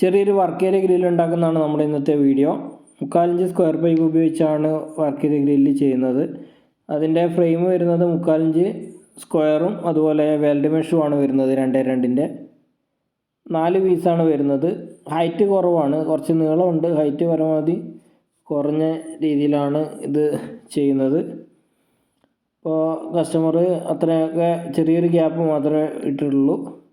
ചെറിയൊരു work area grill ഉണ്ടാക്കുന്നതാണ് നമ്മുടെ ഇന്നത്തെ വീഡിയോ മുക്കാലിഞ്ച് സ്ക്വയർ പൈപ്പ് ഉപയോഗിച്ചാണ് വർക്ക് ഏരിയ ഗ്രില്ല് ചെയ്യുന്നത്. അതിന്റെ ഫ്രെയിം വരുന്നത് മുക്കാലിഞ്ച് സ്ക്വയറും അതുപോലെ വെൽഡ് മെഷുമാണ് വരുന്നത് രണ്ടേ രണ്ടിന്റെ. നാല് പീസാണ് വരുന്നത്. ഹൈറ്റ് കുറവാണ്. കുറച്ച് നീളമുണ്ട്. ഹൈറ്റ് പരമാവധി കുറഞ്ഞ രീതിയിലാണ് ഇത് ചെയ്യുന്നത്. ഇപ്പോൾ കസ്റ്റമർ അത്രയൊക്കെ ചെറിയൊരു ഗ്യാപ്പ് മാത്രമേ ഇട്ടിട്ടുള്ളൂ.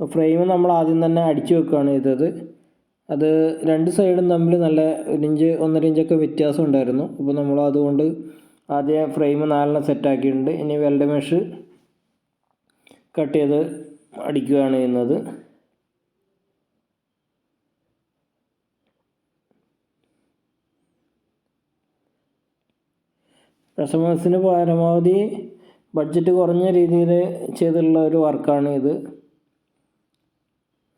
ഫ്രെയിം നമ്മൾ ആദ്യം തന്നെ അടിച്ചു വെക്കുകയാണ് ചെയ്തത്. അത് രണ്ട് സൈഡും തമ്മിൽ നല്ല ഒരു ഇഞ്ച് ഒന്നര ഇഞ്ചൊക്കെ വ്യത്യാസം ഉണ്ടായിരുന്നു. അപ്പോൾ നമ്മൾ അതുകൊണ്ട് ആദ്യം ഫ്രെയിം നാലെണ്ണം സെറ്റാക്കിയിട്ടുണ്ട് ഇനി വെൽഡ് മെഷ് കട്ട് ചെയ്ത് അടിക്കുകയാണ് ചെയ്യുന്നത്. കസ്റ്റമേഴ്സിന് പരമാവധി ബഡ്ജറ്റ് കുറഞ്ഞ രീതിയിൽ ചെയ്തിട്ടുള്ള ഒരു വർക്കാണ് ഇത്.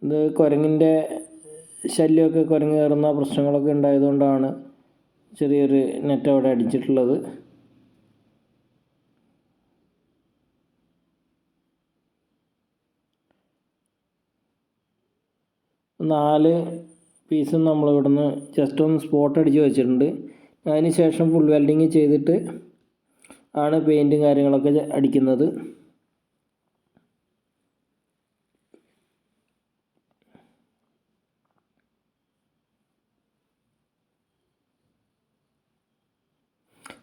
ഇത് കുരങ്ങിന്റെ ശല്യമൊക്കെ കുരങ്ങ് കയറുന്ന പ്രശ്നങ്ങളൊക്കെ ഉണ്ടായതുകൊണ്ടാണ് ചെറിയൊരു നെറ്റ് അവിടെ അടിച്ചിട്ടുള്ളത്. നാല് പീസും നമ്മൾ ഇവിടുന്ന് ജസ്റ്റ് ഒന്ന് സ്പോട്ട് അടിച്ച് വെച്ചിട്ടുണ്ട്. അതിന് ശേഷം ഫുൾ വെൽഡിങ് ചെയ്തിട്ട് ആണ് പെയിന്റും കാര്യങ്ങളൊക്കെ അടിക്കുന്നത്.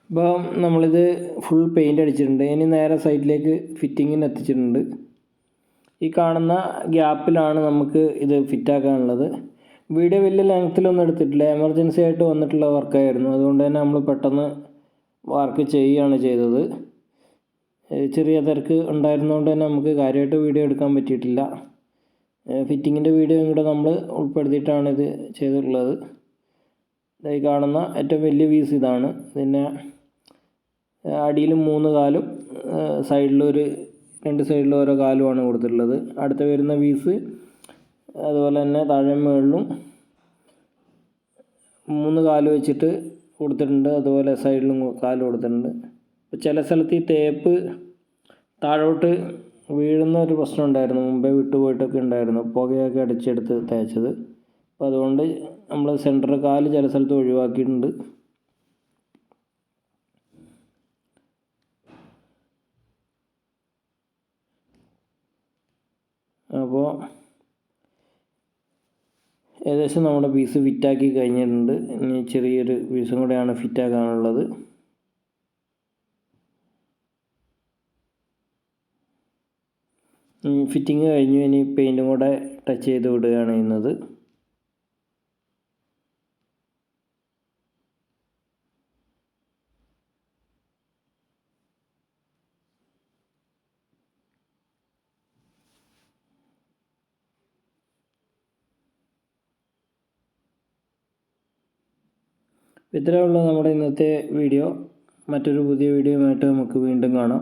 ഇപ്പോൾ നമ്മളിത് ഫുൾ പെയിന്റ് അടിച്ചിട്ടുണ്ട്. ഇനി നേരെ സൈഡിലേക്ക് ഫിറ്റിങ്ങിന് എത്തിച്ചിട്ടുണ്ട്. ഈ കാണുന്ന ഗ്യാപ്പിലാണ് നമുക്ക് ഇത് ഫിറ്റാക്കാനുള്ളത് വീഡിയോ വലിയ ലെങ്ത്തിലൊന്നും എടുത്തിട്ടില്ല. എമർജൻസി ആയിട്ട് വന്നിട്ടുള്ള വർക്കായിരുന്നു അതുകൊണ്ട് തന്നെ നമ്മൾ പെട്ടെന്ന് വർക്ക് ചെയ്യുകയാണ് ചെയ്തത്. ചെറിയ തിരക്ക് ഉണ്ടായിരുന്നതുകൊണ്ട് തന്നെ നമുക്ക് കാര്യമായിട്ട് വീഡിയോ എടുക്കാൻ പറ്റിയിട്ടില്ല. ഫിറ്റിങ്ങിന്റെ വീഡിയോ കൂടെ നമ്മൾ ഉൾപ്പെടുത്തിയിട്ടാണ് ഇത് ചെയ്തിട്ടുള്ളത്. ഈ കാണുന്ന ഏറ്റവും വലിയ പീസ് ഇതാണ്. പിന്നെ അടിയിൽ മൂന്ന് കാലും സൈഡിലൊരു രണ്ട് സൈഡിൽ ഓരോ കാലുമാണ് കൊടുത്തിട്ടുള്ളത്. അടുത്ത വരുന്ന പീസ് അതുപോലെ തന്നെ താഴെ മുകളിലും മൂന്ന് കാൽ വെച്ചിട്ട് കൊടുത്തിട്ടുണ്ട്. അതുപോലെ സൈഡിലും കാൽ കൊടുത്തിട്ടുണ്ട്. ചില സ്ഥലത്ത് ഈ തേപ്പ് താഴോട്ട് വീഴുന്ന ഒരു പ്രശ്നം ഉണ്ടായിരുന്നു. മുമ്പേ വിട്ടുപോയിട്ടൊക്കെ ഉണ്ടായിരുന്നു. പുകയൊക്കെ അടിച്ചെടുത്ത് തേച്ചത്. അപ്പോൾ അതുകൊണ്ട് നമ്മൾ സെന്റർ കാൽ ചില സ്ഥലത്ത് ഒഴിവാക്കിയിട്ടുണ്ട്. അപ്പോൾ ഏകദേശം നമ്മുടെ പീസ് ഫിറ്റാക്കി കഴിഞ്ഞിട്ടുണ്ട്. ഇനി ചെറിയൊരു പീസും കൂടെയാണ് ഫിറ്റാക്കാനുള്ളത് ഫിറ്റിങ് കഴിഞ്ഞു. ഇനി പെയിന്റും കൂടെ ടച്ച് ചെയ്ത് വിടുകയാണ് ചെയ്യുന്നത്. ഇത്രയുള്ള നമ്മുടെ ഇന്നത്തെ വീഡിയോ മറ്റൊരു പുതിയ വീഡിയോയുമായിട്ട് നമുക്ക് വീണ്ടും കാണാം.